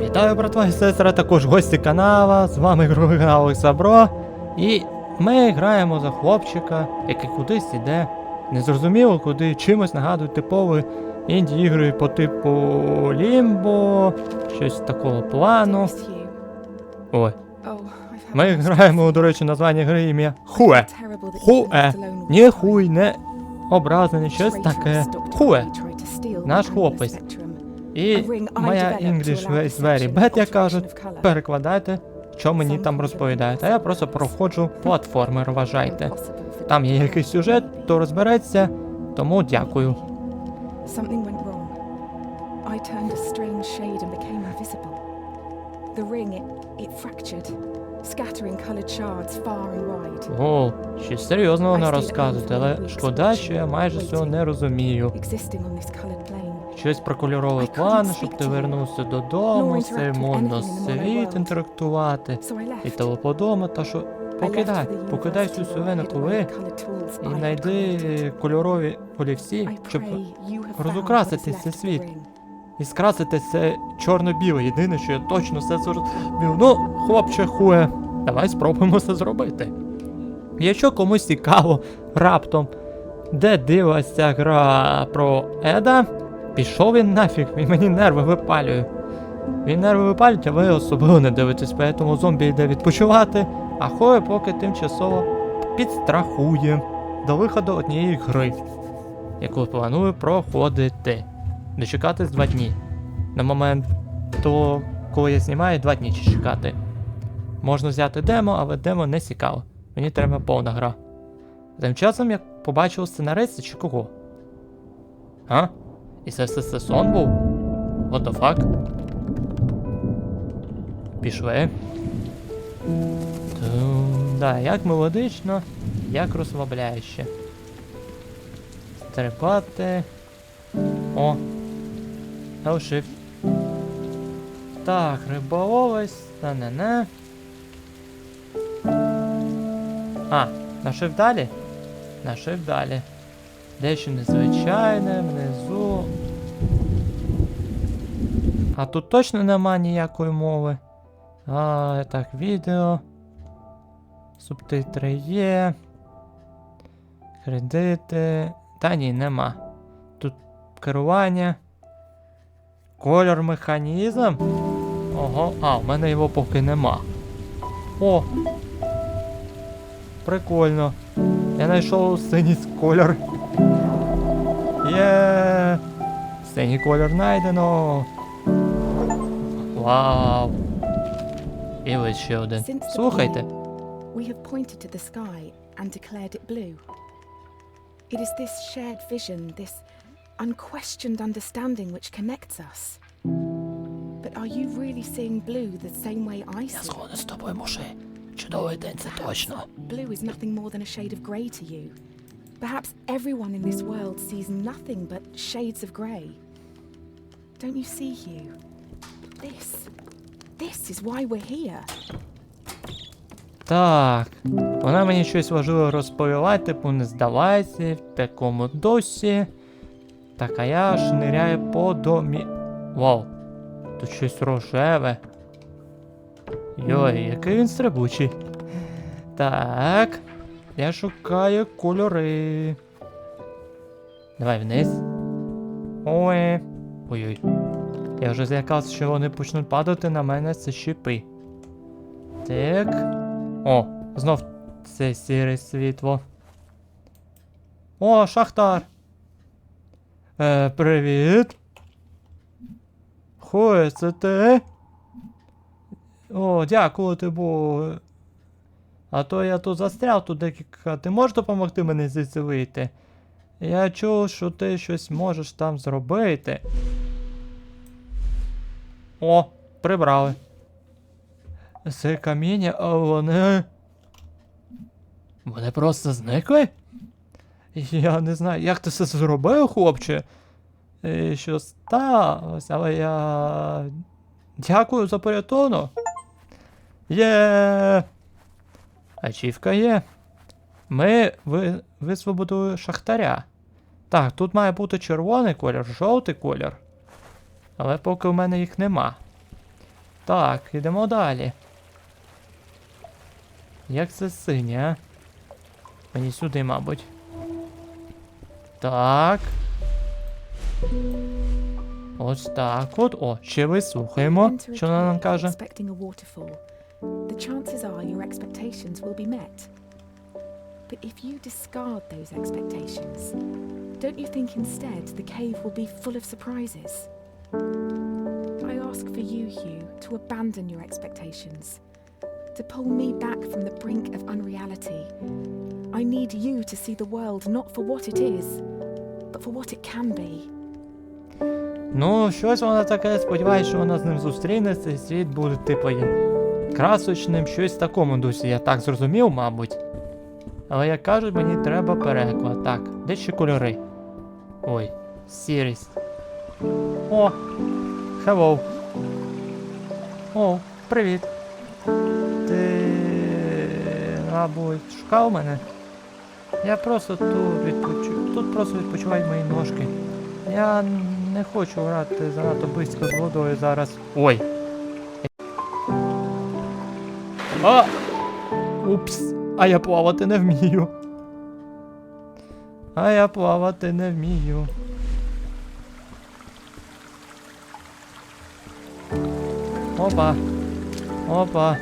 Вітаю, братва і сестра, також гості канала. З вами другий канал Олексабро. І ми граємо за хлопчика, який кудись іде. Незрозуміло куди, чимось нагадують типові інді ігри по типу Лімбо, щось такого плану. Ой. Oh, Ми граємо, до речі, названня гри ім'я Хуе. Хуе. Ні хуй, не образлений, щось таке. Хуе. Наш хлопець. І моя English is very bad, як кажуть. Перекладайте, що мені там розповідають. А я просто проходжу платформер, вважайте. Там є якийсь сюжет, то розбереться, тому дякую. I turned a strange shade and became invisible. The ring, it, it fractured, scattering coloured shards far and wide. О, щось серйозно вона розказує, але шкода, що я майже цього не розумію. Existing on this coloured plane. Щось про кольоровий план, щоб ти вернувся додому, все модно світ інтерактувати і тому подобне, та що покидай, покидай всю свою коли і знайди кольорові олівці, щоб розукрасити цей світ. і скрасити це чорно-біле. Єдине, що я точно все зрозумів. Ну, хлопче хуе, давай спробуємо це зробити. Якщо комусь цікаво раптом, де дивилася гра про Еда, пішов він нафіг, він мені нерви випалює. Він нерви випалюють, а ви особливо не дивитесь, тому зомбі йде відпочивати, а хуе поки тимчасово підстрахує до виходу однієї гри, яку планую проходити дочекатись два дні. На момент того, коли я знімаю, два дні чекати. Можна взяти демо, але демо не цікаво. Мені треба повна гра. Тим часом я побачив сценариста чи кого? А? І це все це сон був? What the fuck? Пішли. Да, як мелодично, як розслабляюще. Стрибати. О, L-shift. Так, риболовець, та не не. А, на shift далі? На shift далі. Дещо незвичайне, внизу. А тут точно нема ніякої мови. А, так, відео. Субтитри є. Кредити. Та ні, нема. Тут керування. Кольор механізм. Ого, а, в мене його поки нема. О! Прикольно. Я знайшов синій кольор. Є! Синій кольор знайдено. Вау! І ось ще один. Since the Слухайте. beginning, We have pointed to the sky and declared it blue. It is this shared vision, this unquestioned understanding which connects us. But are you really seeing blue the same way I Я see it? згоден з тобою, муши. Чудовий день, це точно. Blue is nothing more than a shade of grey to you. Perhaps everyone in this world sees nothing but shades of grey. Don't you see, Hugh? This. This is why we're here. Так, вона мені щось важливе розповіла, типу не здавайся в такому досі. Так, а я шниряю по домі. Вау, тут щось рожеве. Йой, який він стрибучий. Так, я шукаю кольори. Давай вниз. Ой. Ой-ой. Я вже злякався, що вони почнуть падати на мене з щіпи. Так. О, знов це сіре світло. О, шахтар. Е, привіт. Хой, це ти? О, дякую тобі. А то я тут застряв тут декілька. Ти можеш допомогти мені звідси вийти? Я чув, що ти щось можеш там зробити. О, прибрали. Це каміння, а вони. Вони просто зникли? Я не знаю, як ти це зробив, хлопче. І що сталося, але я. Дякую за порятунок. Є. Ачівка є. Ми ви, висвободили шахтаря. Так, тут має бути червоний колір, жовтий колір. Але поки в мене їх нема. Так, ідемо далі. Як це синє, а? Мені сюди, мабуть. Так. Ось так от. О, ще вислухаємо, що вона нам каже. expecting a waterfall. The chances are your expectations will be met. But if you discard those expectations, don't you think instead the cave will be full of surprises? I ask for you, Hugh, to abandon your expectations, to pull me back from the brink of unreality. I need you to see the world not for what it is, but for what it can be. Ну, щось вона таке, сподіваюся, що вона з ним зустрінеться, і світ буде, типу, є красочним, щось в такому дусі, я так зрозумів, мабуть. Але як кажуть, мені треба переклад. Так, де ще кольори? Ой, сірість. О! Hello. О, привіт. Ти, мабуть, шукав мене? Я просто тут відпочу... Тут просто відпочивають мої ножки. Я не хочу грати занадто близько з водою зараз. Ой. А! Упс. А я плавати не вмію. А я плавати не вмію. Опа. Опа.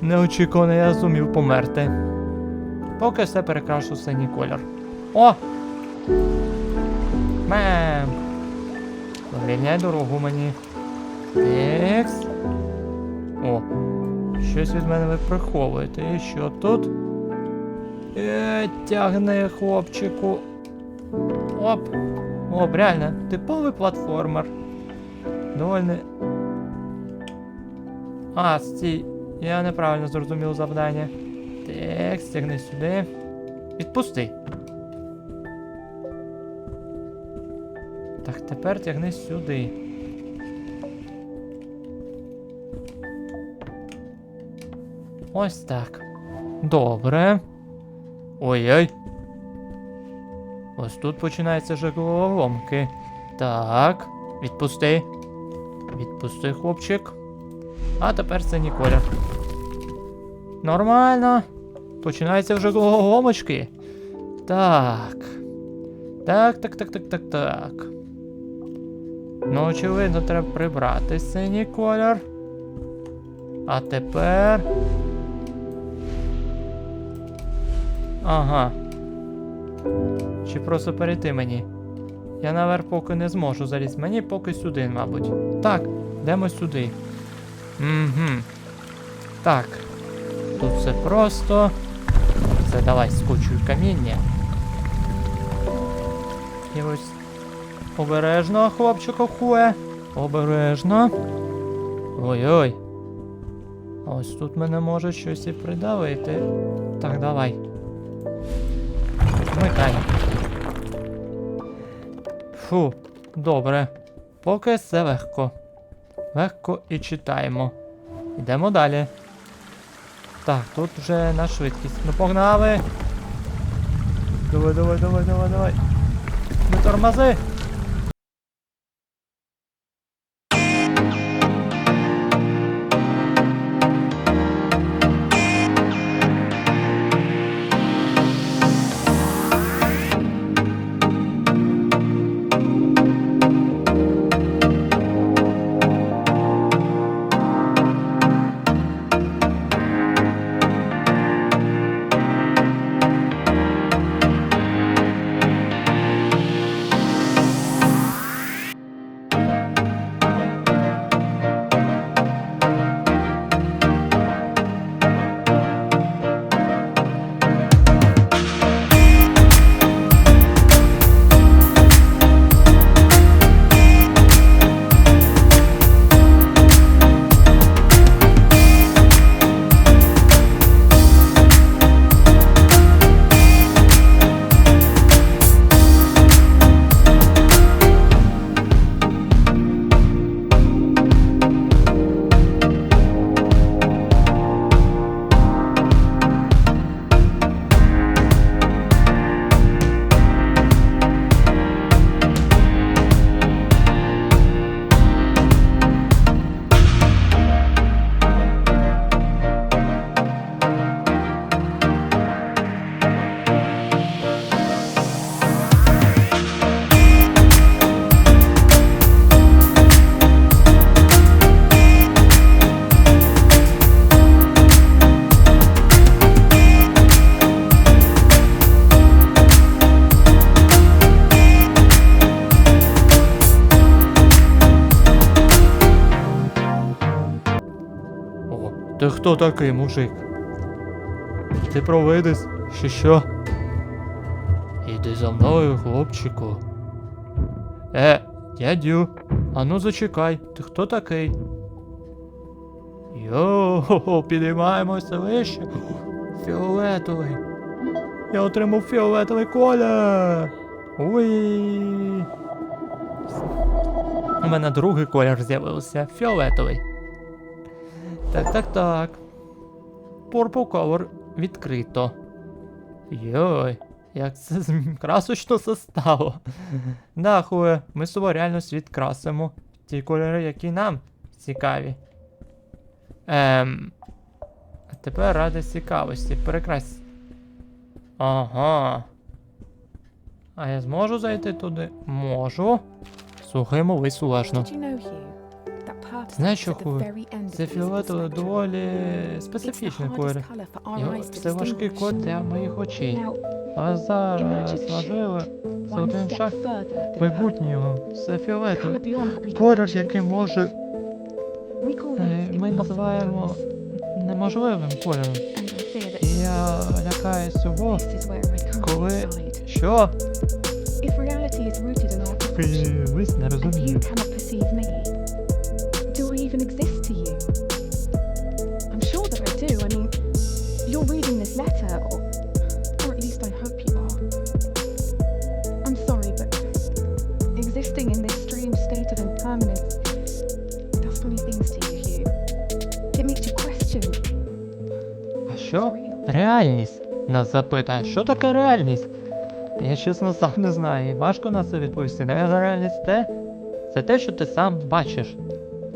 Неочікувано я зумів померти. Поки все перекрашу синій колір. О! Мем. Вирівняй дорогу мені. Текс. Щось від мене ви приховуєте. І що тут? Е, тягни, хлопчику. Оп. Оп, реально, типовий платформер. Довольно. А, стій. Я неправильно зрозумів завдання. Так, стягни сюди. Відпусти. Так, тепер тягни сюди. Ось так. Добре. Ой-ой. Ось тут починаються вже. Так. Відпусти. Відпусти, хлопчик. А тепер це Ніколя. Нормально. Починаються вже головоломочки. Так. Так, так, так, так, так, так. Ну, очевидно, треба прибрати синій колір. А тепер. Ага. Чи просто перейти мені? Я наверх поки не зможу залізти. Мені поки сюди, мабуть. Так, йдемо сюди. Угу. Так. Тут все просто. Це давай скочуй каміння. І ось. Обережно, хлопчику хуе. Обережно. Ой-ой. Ось тут мене може щось і придавити. Так, давай. Вмикай. Фу, добре. Поки все легко. Легко і читаємо. Йдемо далі. Так, тут вже на швидкість. Ну погнали. Давай, давай, давай, давай, давай. Не тормози. Хто такий, мужик? Ти провидись, чи що? Іди за мною, хлопчику. Е, дядю, ану зачекай, ти хто такий? Йо, підіймаємося вище. Фіолетовий. Я отримав фіолетовий колір. Уй. У мене другий колір з'явився фіолетовий. Так, так, так. Purple Color відкрито. Йой, як це красочно це стало. Да, хує, ми з собою реально світ красимо. Ті кольори, які нам цікаві. Ем. А тепер ради цікавості. Перекрась. Ага. А я зможу зайти туди? Можу. Слухаємо весь Знаєш що, at the Ху? very end of Це spectrum. доволі специфічний колір. Його- Це важкий код для моїх очей. А зараз один step шаг майбутнього. Це фіолетовий. Колір, який може е, ми називаємо неможливим кольором. І я лякаюсь цього, коли. Що? If reality is rooted in our perception, Вись не and even exist to you? I'm sure that I do. I mean, you're reading this letter, or, or at least I hope you are. I'm sorry, but existing in this strange state of impermanence does funny things to you, Hugh. It makes you question А що? Реальність. Нас запитає, що таке реальність? Я чесно сам не знаю, і важко на це відповісти. Реальність те, це те, що ти сам бачиш.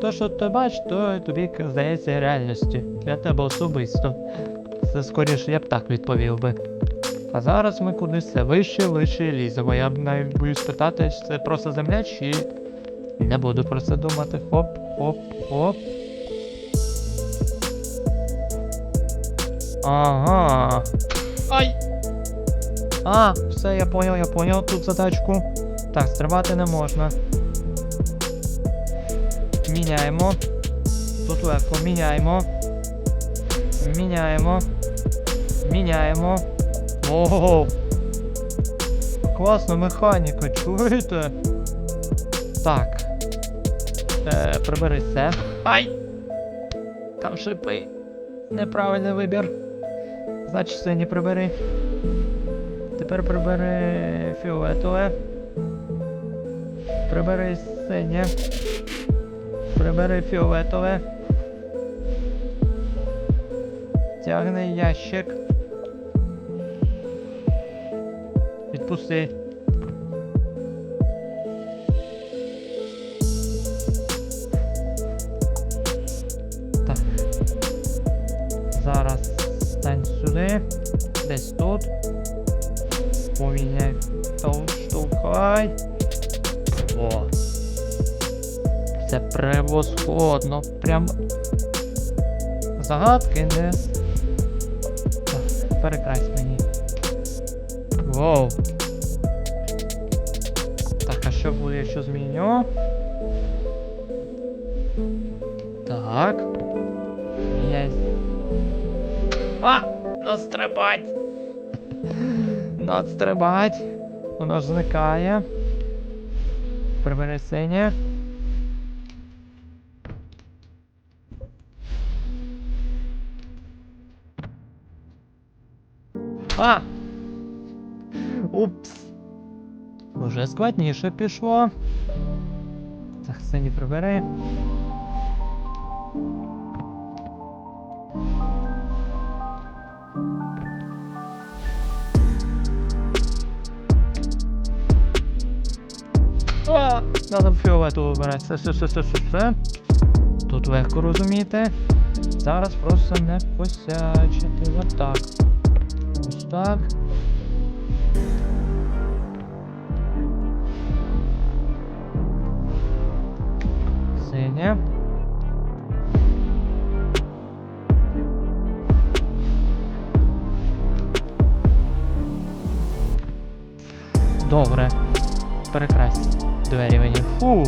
Те, що ти бачиш, то тобі здається реальністю. Для тебе особисто. Це скоріше я б так відповів би. А зараз ми кудись все вище, вище ліземо. Я б навіть боюсь питати, чи це просто земля, чи не буду про це думати. Хоп, хоп, хоп. Ага. Ай! А, все, я понял, я понял тут задачку. Так, стрибати не можна. Міняємо. Тут легко, міняємо. Міняємо. Міняємо. Ого! Класна механіка, чуєте? Так. Е, прибери це. Ай! Там шипи. Неправильний вибір. Значить, не прибери. Тепер прибери фіолетове. Прибери синє. Прибери фіолетове. Тягни ящик. Відпусти. Так. Зараз стань сюди. Десь тут. Поміняй. Штовхай. Це превосходно. Прям. Загадки не. Перекрась мені. Воу. Так, а що буде, якщо зміню? Так. Є. А! Настрибать! Надстрибать. Воно ж зникає. Прибери синє. А! Упс. Уже складніше пішло. Так, сині прибери. А, надо фіолетову вибирати. Все, все, все, все, все, все. Тут легко розуміти. Зараз просто не посячити. Отак. Так. Синя. Добре. Перекрась двері мені. Фу.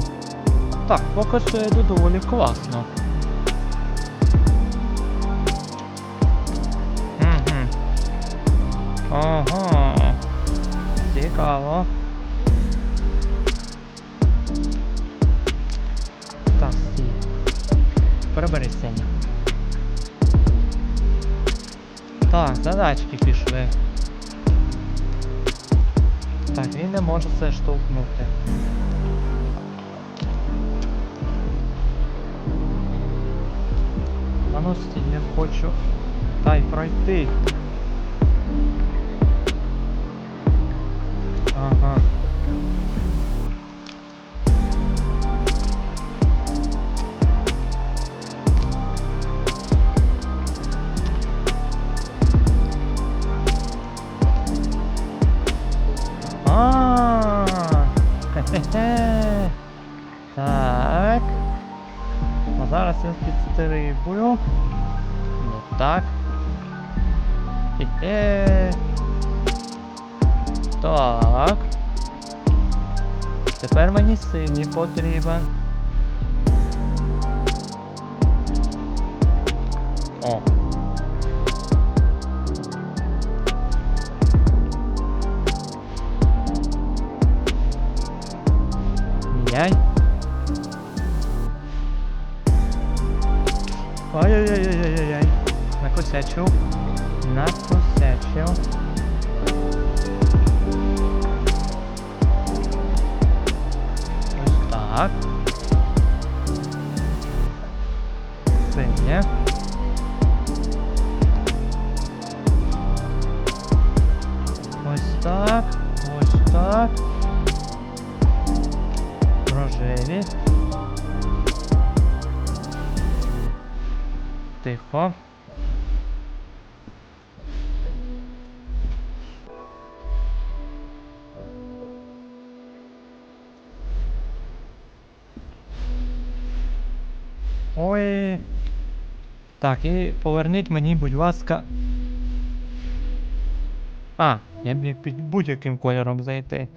Так, поки що йде доволі класно. Ага. Цікаво. Так, стій. Синю. Так, задачки пішли. Так, він не може це штовхнути. А стій, я хочу. Дай пройти. 54 було. Ну так. Е-е. Так. Теперь Тепер мені не потрібен. О. Накосячив. Накосячив. Ось так. Синє. Ось так. Ось так. Рожеві. Тихо. Так, і поверніть мені, будь ласка. А, я міг під будь-яким кольором зайти.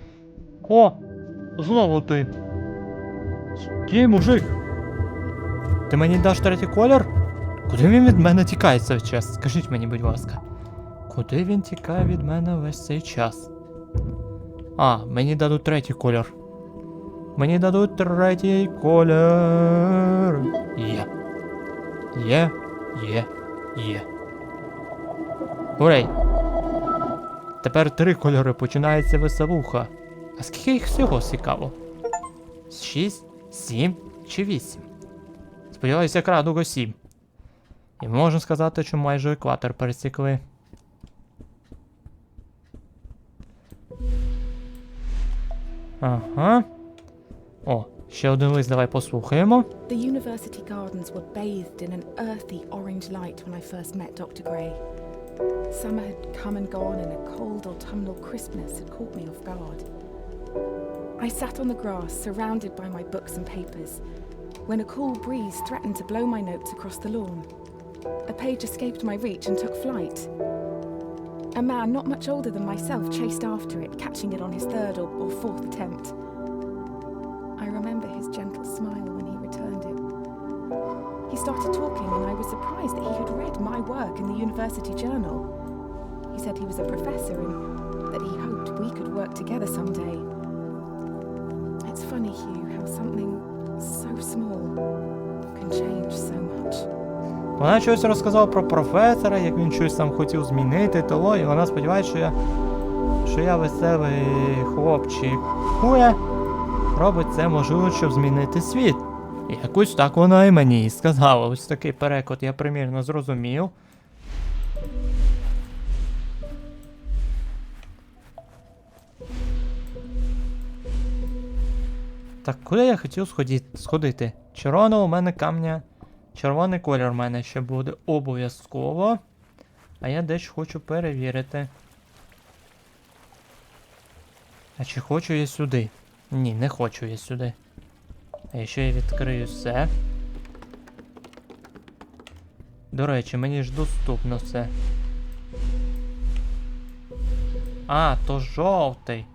О! Знову ти. Стій, мужик. Ти мені даш третій колір? Куди він від мене тікає цей час? Скажіть мені, будь ласка. Куди він тікає від мене весь цей час? А, мені дадуть третій колір. Мені дадуть третій колір. Є. Є, є, є. Урей. Тепер три кольори починається веселуха. А скільки їх всього цікаво? Шість, сім чи вісім? Сподіваюся, крадуго сім. І можна сказати, що майже екватор пересікли. Ага. О, ще один лист давай послухаємо. The university gardens were bathed in an earthy orange light when I first met Dr. Gray. Summer had come and gone, and a cold autumnal crispness had caught me off guard. I sat on the grass, surrounded by my books and papers, when a cool breeze threatened to blow my notes across the lawn. A page escaped my reach and took flight. A man not much older than myself chased after it, catching it on his third or, or fourth attempt. Work in the university journal. He said he was a professor and that he hoped we could work together someday. It's funny, Hugh, how something so small can change so much. Вона щось розказала про професора, як він щось там хотів змінити, того, і вона сподівається, що я. що я веселий хлопчик. Хуя робить це можливо, щоб змінити світ. Якось так вона і мені сказала. Ось такий переклад я примірно зрозумів. Так, куди я хотів сходити? сходити? У мене камня. Червоний колір у мене ще буде обов'язково. А я дещо хочу перевірити. А чи хочу я сюди? Ні, не хочу я сюди. А якщо я відкрию все. До речі, мені ж доступно все. А, то жовтий.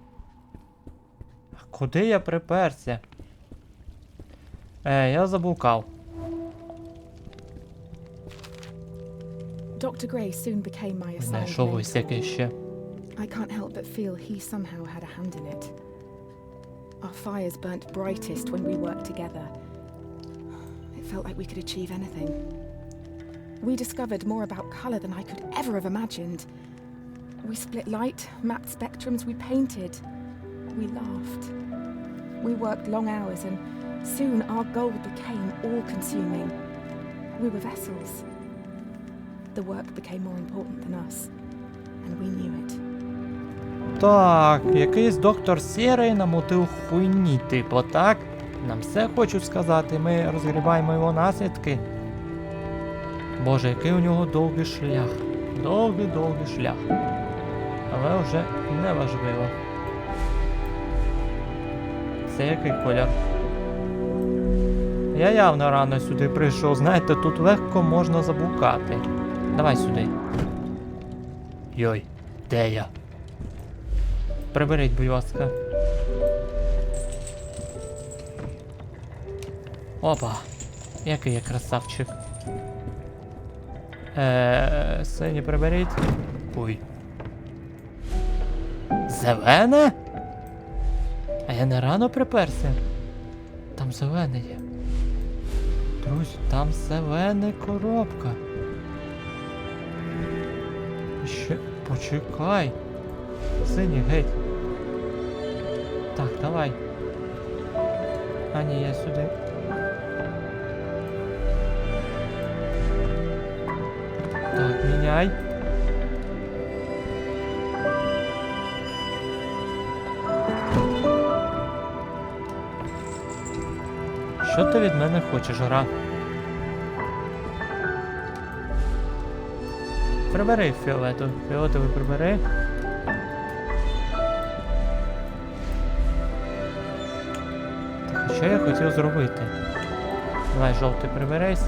А куди я приперся? Е, я заблукав. Dr. Gray soon became my assigned Знайшов ось яке ще. I can't help but feel he somehow had a hand in it. Our fires burnt brightest when we worked together. It felt like we could achieve anything. We discovered more about colour than I could ever have imagined. We split light, mapped spectrums, we painted. We laughed. We worked long hours, and soon our goal became all consuming. We were vessels. The work became more important than us, and we knew it. Так, якийсь доктор Сірий намотив хуйні, типу, так? Нам все хочуть сказати, ми розгрібаємо його наслідки. Боже, який у нього довгий шлях. Довгий довгий шлях. Але вже не важливо. Це який колір? Я явно рано сюди прийшов, знаєте, тут легко можна заблукати. Давай сюди. Йой, де я? Приберіть, будь ласка. Опа. Який я красавчик. Е, сині приберіть. Ой. Зелене? А я не рано приперся. Там зелене є. Друзі, там зелена коробка. Ще почекай. Синій, геть. Так, давай. А ні, я сюди. Так, міняй. Що ти від мене хочеш, гра? Прибери фіолету. Фіолетовий прибери. Що я хотів зробити? Давай, жовтий приберись.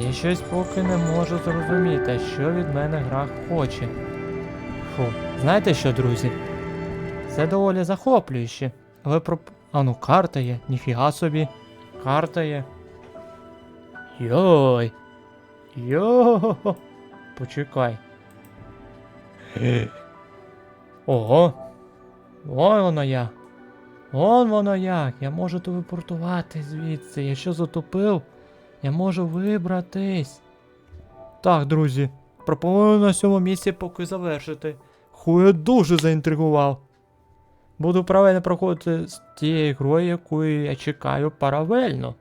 Я щось поки не можу зрозуміти, що від мене гра хоче. Фу, знаєте що, друзі? Це доволі захоплююче. Але про. А ну, карта є, ніфіга собі. Карта є. Йой. Йо. Почекай. Ого. Вон воно я. Вон воно як. Я можу телепортувати звідси. Я що затопив? Я можу вибратись. Так, друзі. Пропоную на цьому місці поки завершити. Хуя дуже заінтригував. Буду правильно проходити з тією грою, якою я чекаю паралельно.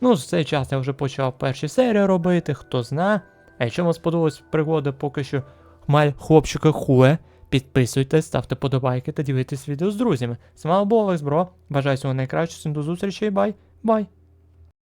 Ну, з цей час я вже почав перші серії робити, хто зна. А якщо вам сподобалась пригода поки що хмаль хлопчика хуе, підписуйтесь, ставте подобайки та ділитесь відео з друзями. З вами був Олекс Бро. Бажаю всього найкращого, всім до зустрічі, бай, бай.